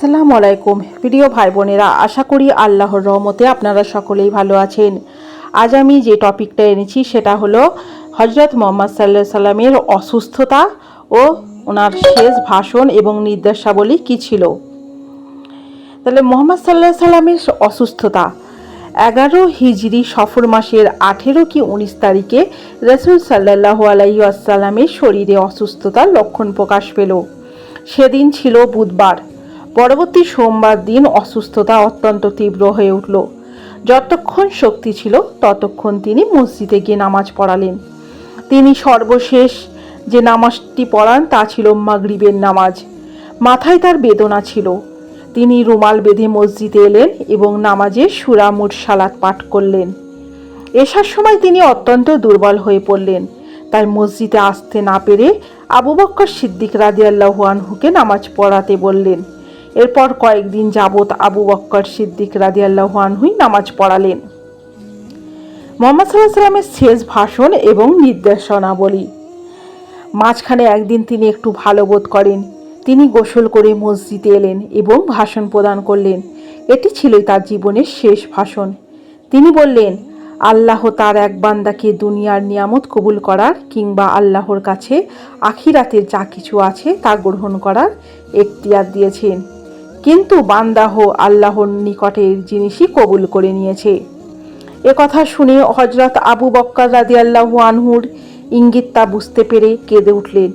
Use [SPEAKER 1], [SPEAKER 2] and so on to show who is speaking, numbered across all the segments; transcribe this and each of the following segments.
[SPEAKER 1] আসসালামু আলাইকুম। প্রিয় ভাই বোনেরা আশা করি আল্লাহর রহমতে আপনারা সকলেই ভালো আছেন। আজ আমি যে টপিকটা এনেছি, সেটা হলো হজরত মোহাম্মদ সাল্লাহ সাল্লামের অসুস্থতা ও ওনার শেষ ভাষণ এবং নির্দেশাবলী কী ছিল। তাহলে মোহাম্মদ সাল্লাহ সাল্লামের অসুস্থতা এগারো হিজরি সফর মাসের আঠেরো কি উনিশ তারিখে রসুল সাল্লাহ আলাইসাল্লামের শরীরে অসুস্থতার লক্ষণ প্রকাশ পেল। সেদিন ছিল বুধবার। পরবর্তী সোমবার দিন অসুস্থতা অত্যন্ত তীব্র হয়ে উঠল। যতক্ষণ শক্তি ছিল, ততক্ষণ তিনি মসজিদে গিয়ে নামাজ পড়ালেন। তিনি সর্বশেষ যে নামাজটি পড়ান, তা ছিল মাগরিবের নামাজ। মাথায় তার বেদনা ছিল। তিনি রুমাল বেঁধে মসজিদে এলেন এবং নামাজে সুরা মুরসালাত পাঠ করলেন। এসার সময় তিনি অত্যন্ত দুর্বল হয়ে পড়লেন। তাই মসজিদে আসতে না পেরে আবু বক্কর সিদ্দিক রাদিয়াল্লাহু আনহুকে নামাজ পড়াতে বললেন। এরপর কয়েকদিন যাবৎ আবু বক্কর সিদ্দিক রাদিয়াল্লাহু আনহুই নামাজ পড়ালেন। মোহাম্মদ সাল্লাহ সাল্লামের শেষ ভাষণ এবং নির্দেশনাবলী। মাঝখানে একদিন তিনি একটু ভালো বোধ করেন। তিনি গোসল করে মসজিদে এলেন এবং ভাষণ প্রদান করলেন। এটি ছিলই তার জীবনের শেষ ভাষণ। তিনি বললেন, আল্লাহ তার এক বান্দাকে দুনিয়ার নিয়ামত কবুল করার কিংবা আল্লাহর কাছে আখিরাতের যা কিছু আছে তা গ্রহণ করার এখতিয়ার দিয়েছেন। কিন্তু বান্দাহ আল্লাহর নিকটের জিনিসই কবুল করে নিয়েছে। এ কথা শুনে হজরত আবু বক্কর রাদি আল্লাহু আনহুর ইঙ্গিত তা বুঝতে পেরে কেঁদে উঠলেন।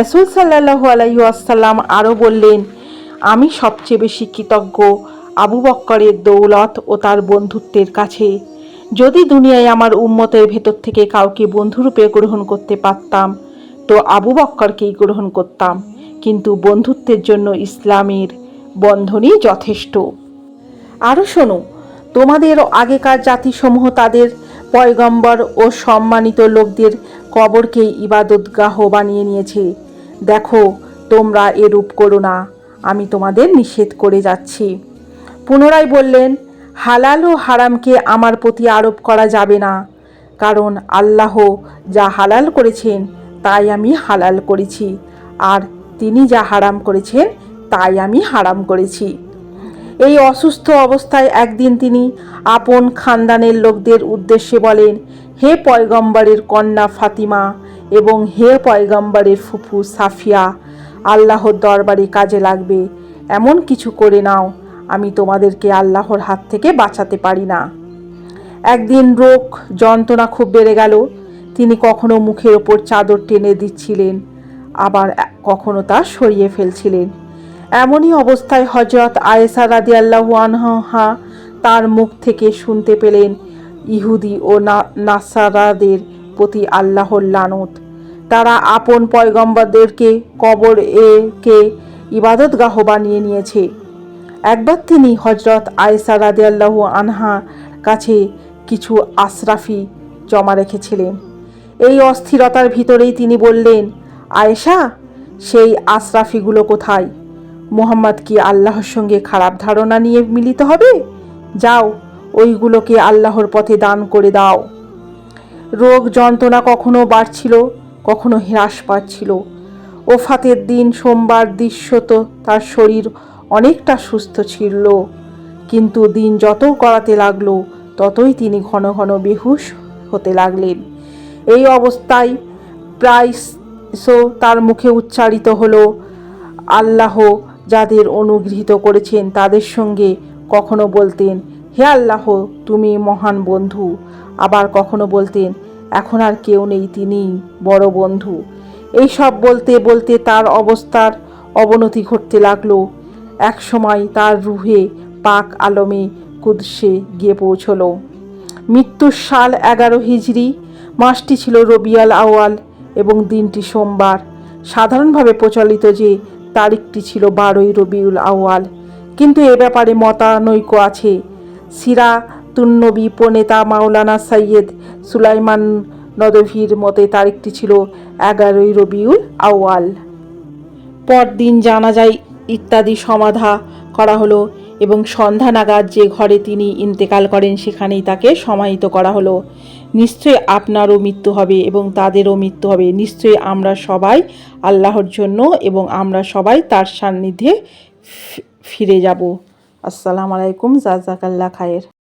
[SPEAKER 1] রসুল সাল্লাহু আলাইহু আসাল্লাম আরও বললেন, আমি সবচেয়ে বেশি কৃতজ্ঞ আবু বক্করের দৌলত ও তার বন্ধুত্বের কাছে। যদি দুনিয়ায় আমার উম্মতের ভেতর থেকে কাউকে বন্ধুরূপে গ্রহণ করতে পারতাম, তো আবু বক্করকেই গ্রহণ করতাম। কিন্তু বন্ধুত্বের জন্য ইসলামের বন্ধনই যথেষ্ট। আরও শোনো, তোমাদের আগেকার জাতিসমূহ তাদের পয়গম্বর ও সম্মানিত লোকদের কবরকে ইবাদতগাহ বানিয়ে নিয়েছে। দেখো, তোমরা এরূপ করো না, আমি তোমাদের নিষেধ করে যাচ্ছি। পুনরায় বললেন, হালাল ও হারামকে আমার প্রতি আরোপ করা যাবে না, কারণ আল্লাহ যা হালাল করেছেন, তাই আমি হালাল করেছি, আর তিনি যা হারাম করেছেন তাই আমি হারাম করেছি। এই অসুস্থ অবস্থায় একদিন তিনি আপন খানদানের লোকদের উদ্দেশ্যে বলেন, হে পয়গম্বরের কন্যা ফাতিমা এবং হে পয়গম্বরের ফুফু সাফিয়া, আল্লাহর দরবারে কাজে লাগবে। এমন কিছু করে নাও, আমি তোমাদেরকে আল্লাহর হাত থেকে বাঁচাতে পারি না। একদিন রোগ, যন্ত্রণা খুব বেড়ে গেল। তিনি কখনো মুখের ওপর চাদর টেনে দিচ্ছিলেন, আবার কখনো তা সরিয়ে ফেলছিলেন। এমনই অবস্থায় হজরত আয়েসা রাদি আল্লাহু আনহা তার মুখ থেকে শুনতে পেলেন ইহুদি ও নাসারাদের প্রতি আল্লাহর লানত। তারা আপন পয়গম্বরদেরকে, কবর এ একে ইবাদতগাহ বানিয়ে নিয়েছে। একবার তিনি হজরত আয়েসা রাদি আল্লাহু আনহা কাছে কিছু আশরাফি জমা রেখেছিলেন। এই অস্থিরতার ভিতরেই তিনি বললেন, আয়েশা, সেই আশরাফিগুলো কোথায়? মোহাম্মদ কি আল্লাহর সঙ্গে খারাপ ধারণা নিয়ে মিলিত হবে? যাও, ওইগুলোকে আল্লাহর পথে দান করে দাও। রোগ যন্ত্রণা কখনো বাড়ছিল, কখনো হ্রাস পাচ্ছিল। ওফাতের দিন, সোমবার দৃশ্যত তার শরীর অনেকটা সুস্থ ছিল। কিন্তু দিন যত করাতে লাগল, ততই তিনি ঘন ঘন বেহুশ হতে লাগলেন। এই অবস্থায় প্রায় তার মুখে উচ্চারিত হলো, আল্লাহ যাদের অনুগৃহীত করেছেন তাদের সঙ্গে কখনো বলতেন, হে আল্লাহ, তুমি মহান বন্ধু। আবার কখনো বলতেন, এখন আর কেউ নেই, তিনি বড় বন্ধু। এই সব বলতে বলতে তার অবস্থার অবনতি ঘটতে লাগল। এক সময় তার রুহে পাক আলমে কুদসে গিয়ে পৌঁছল। মৃত্যুর সাল এগারো হিজড়ি মাসটি ছিল রবিয়াল আওয়াল এবং দিনটি সোমবার। সাধারণভাবে প্রচলিত যে তারিখটি ছিল বারোই রবিউল আওয়াল কিন্তু এ ব্যাপারে মতানৈক্য আছে। সিরা তুন্নবী প্রণেতা মাওলানা সৈয়দ সুলাইমান নদভীর মতে তারিখটি ছিল এগারোই রবিউল আওয়াল পরদিন জানা যায়, ইত্যাদি সমাধা করা হলো এবং সন্ধ্যা নাগাদ যে ঘরে তিনি ইন্তেকাল করেন সেখানেই তাকে সমাহিত করা হলো। নিশ্চয়ই আপনারও মৃত্যু হবে এবং তাদেরও মৃত্যু হবে। নিশ্চয়ই আমরা সবাই আল্লাহর জন্য এবং আমরা সবাই তার সান্নিধ্যে ফিরে যাব। আসসালামু আলাইকুম জাজাকাল্লা খায়ের।